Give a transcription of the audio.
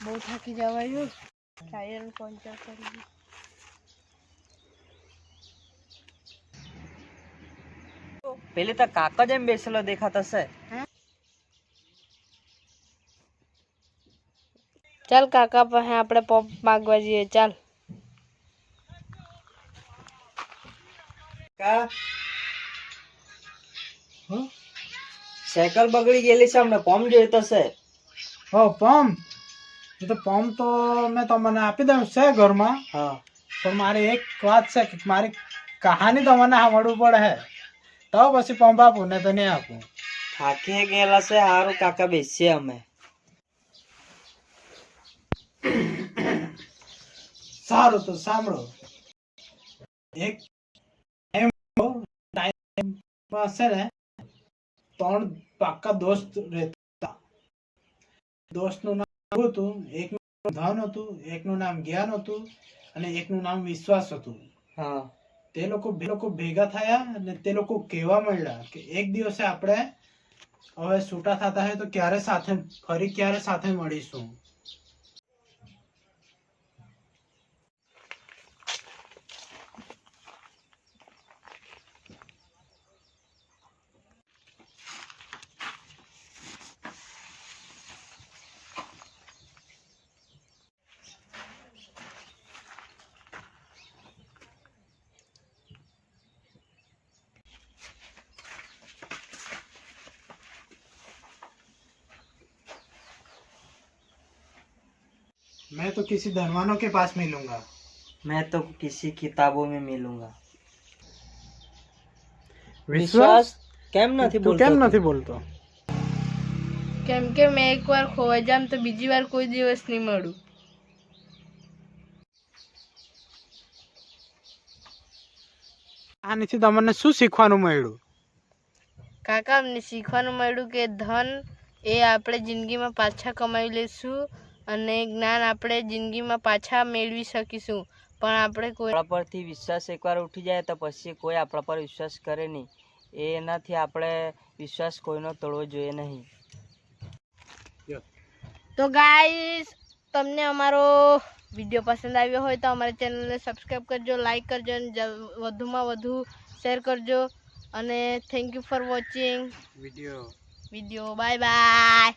બહુ થાકી જવાયું tyre puncture કરી ગયું. પેલી તો કાકા જેમ બેસેલો દેખાતો છે ચાલ કાકા પાસે આપણે પંપ માગવા જઈએ ચાલ કા સાયકલ બગડી ગયેલી છે અમને પંપ જોઈતો છે હો પંપ એ તો પંપ તો મેં તમને આપી દઉં છે ઘરમાં. હા. પણ મારી એક વાત છે કે મારી કહાની તમને સાંભળવું પડે હે. તો પછી પંપ આપું ને તો નહીં આપું. થાકી ગયેલા છે સારું કાકા બેસીએ અમે. સારું તો સાંભળો. એક એમ ટાઈમ છે ને ત્રણ પાક્કા દોસ્ત રહેતા. દોસ્તનું હતું એકનું ધન હતું એકનું નામ જ્ઞાન હતું અને એકનું નામ વિશ્વાસ હતું. હા. તે લોકો બે લોકો ભેગા થયા અને તે લોકો કહેવા માંડ્યા કે એક દિવસે આપણે હવે છૂટા થતા હોય તો ક્યારે સાથે ફરી ક્યારે સાથે મળીશું? मैं तो किसी धनवानों के पास मिलूंगा मैं तो किसी किताबों में मिलूंगा વિશ્વાસ કેમ નથી તું બોલતો કેમ તું? નથી બોલતો કેમ કે મેં એકવાર ખોવાઈ જામ તો બીજી વાર કોઈ દિવસ નહીં મળું આનાથી તમને શું શીખવાનું મળ્યું કાકા અમને શીખવાનું મળ્યું કે ધન એ આપણે જિંદગીમાં પાછા કમાવી લઈશું અને જ્ઞાન આપણે જિંદગીમાં પાછા મેળવી શકીશું. પણ આપણે કોઈ આપણા પરથી વિશ્વાસ એકવાર ઉઠી જાય તો પછી કોઈ આપણા પર વિશ્વાસ કરે નહીં. એનાથી આપણે વિશ્વાસ કોઈનો તોડવો જોઈએ નહીં. તો ગાઈસ તમને અમારો વીડિયો પસંદ આવ્યો હોય તો અમારી ચેનલને સબસ્ક્રાઈબ કરજો લાઈક કરજો અને વધુમાં વધુ શેર કરજો. અને thank you for watching. Video. Video bye bye.